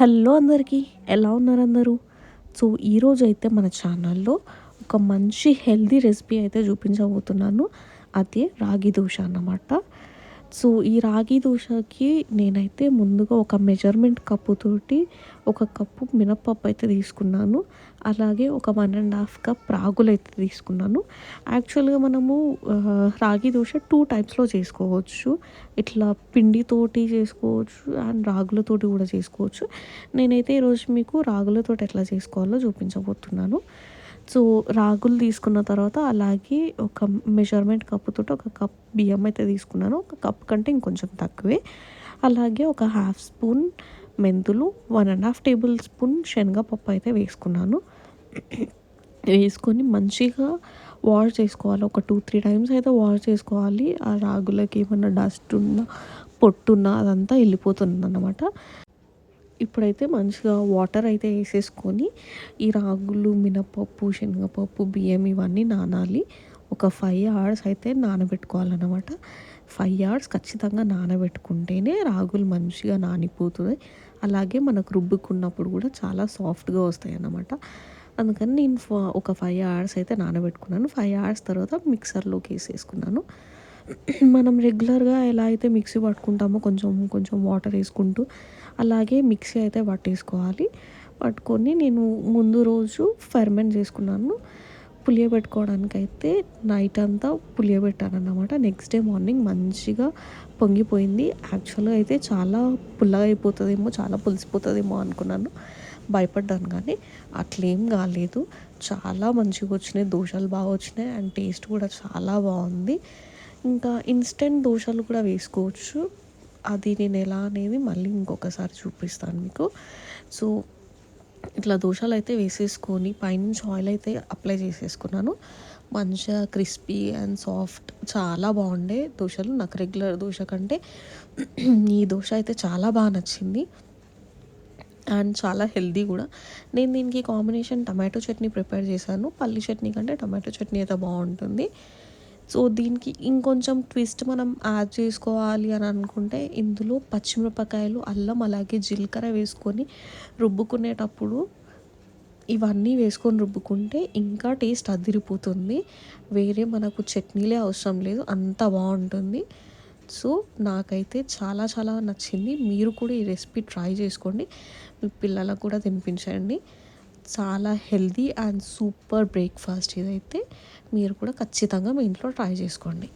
Hello అందరికీ ఎలా ఉన్నారు అందరూ? సో ఈరోజు అయితే మన ఛానల్లో ఒక మంచి హెల్దీ రెసిపీ అయితే చూపించబోతున్నాను. అదే రాగి దోశ అన్నమాట. సో ఈ రాగి దోశకి నేనైతే ముందుగా ఒక మెజర్మెంట్ కప్పుతోటి ఒక కప్పు మినప్పప్పు అయితే తీసుకున్నాను. అలాగే ఒక వన్ అండ్ హాఫ్ కప్ రాగులు అయితే తీసుకున్నాను. యాక్చువల్గా మనము రాగి దోశ టూ టైప్స్లో చేసుకోవచ్చు. ఇట్లా పిండితోటి చేసుకోవచ్చు అండ్ రాగులతోటి కూడా చేసుకోవచ్చు. నేనైతే ఈరోజు మీకు రాగులతోటి ఎట్లా చేసుకోవాలో చూపించబోతున్నాను. సో రాగులు తీసుకున్న తర్వాత అలాగే ఒక మెజర్మెంట్ కప్పుతో ఒక కప్ బియ్యం అయితే తీసుకున్నాను. ఒక కప్ కంటే ఇంకొంచెం తక్కువే. అలాగే ఒక హాఫ్ స్పూన్ మెంతులు one and half tablespoon శనగపప్పు అయితే వేసుకున్నాను. వేసుకొని మంచిగా వాష్ చేసుకోవాలి. ఒక టూ త్రీ టైమ్స్ అయితే వాష్ చేసుకోవాలి. ఆ రాగులకి ఏమన్నా డస్ట్ ఉన్నా పొట్టున్నా అదంతా వెళ్ళిపోతుంది అన్నమాట. ఇప్పుడైతే మంచిగా వాటర్ అయితే వేసేసుకొని ఈ రాగులు మినపప్పు శనగపప్పు బియ్యం ఇవన్నీ నానాలి. ఒక ఫైవ్ అవర్స్ అయితే నానబెట్టుకోవాలన్నమాట. ఫైవ్ అవర్స్ ఖచ్చితంగా నానబెట్టుకుంటేనే రాగులు మంచిగా నానిపోతుంది అలాగే మనకు రుబ్బుకున్నప్పుడు కూడా చాలా సాఫ్ట్గా వస్తాయి అన్నమాట అందుకని నేను ఒక ఫైవ్ అవర్స్ అయితే నానబెట్టుకున్నాను. ఫైవ్ అవర్స్ తర్వాత మిక్సర్లోకి వేసేసుకున్నాను. మనం రెగ్యులర్గా ఎలా అయితే మిక్సీ పట్టుకుంటామో కొంచెం కొంచెం వాటర్ వేసుకుంటూ అలాగే మిక్సీ అయితే పట్టేసుకోవాలి. పట్టుకొని నేను ముందు రోజు ఫెర్మెంట్ చేసుకున్నాను. పులియబెట్టుకోవడానికి అయితే నైట్ అంతా పులియబెట్టాను అన్నమాట నెక్స్ట్ డే మార్నింగ్ మంచిగా పొంగిపోయింది. యాక్చువల్గా అయితే చాలా పుల్లగా అయిపోతుందేమో చాలా పులిసిపోతుందేమో అనుకున్నాను. భయపడ్డాను కానీ అట్లేం కాలేదు. చాలా మంచిగా వచ్చినాయి దోశలు బాగా వచ్చినాయి అండ్ టేస్ట్ కూడా చాలా బాగుంది. ఇంకా ఇన్స్టెంట్ దోశలు కూడా వేసుకోవచ్చు. అది నేను ఎలా అనేది మళ్ళీ ఇంకొకసారి చూపిస్తాను మీకు. సో ఇట్లా దోశలు అయితే వేసేసుకొని పైనుంచి ఆయిల్ అయితే అప్లై చేసేసుకున్నాను. మంచిగా క్రిస్పీ అండ్ సాఫ్ట్ చాలా బాగుండే దోశలు నాకు రెగ్యులర్ దోశ కంటే ఈ దోశ అయితే చాలా బాగా నచ్చింది. అండ్ చాలా హెల్దీ కూడా. నేను దీనికి కాంబినేషన్ టమాటో చట్నీ ప్రిపేర్ చేశాను. పల్లి చట్నీ కంటే టమాటో చట్నీ అయితే బాగుంటుంది. సో దీనికి ఇంకొంచెం ట్విస్ట్ మనం యాడ్ చేసుకోవాలి అని అనుకుంటే ఇందులో పచ్చిమిరపకాయలు అల్లం అలాగే జీలకర్ర వేసుకొని రుబ్బుకునేటప్పుడు ఇవన్నీ వేసుకొని రుబ్బుకుంటే ఇంకా టేస్ట్ అదిరిపోతుంది. వేరే మనకు చట్నీలే అవసరం లేదు అంత బాగుంటుంది. సో నాకైతే చాలా చాలా నచ్చింది. మీరు కూడా ఈ రెసిపీ ట్రై చేసుకోండి. మీ పిల్లలకు కూడా తినిపించండి. చాలా హెల్దీ అండ్ సూపర్ బ్రేక్ఫాస్ట్ ఇదైతే. మీరు కూడా ఖచ్చితంగా మీ ఇంట్లో ట్రై చేసుకోండి.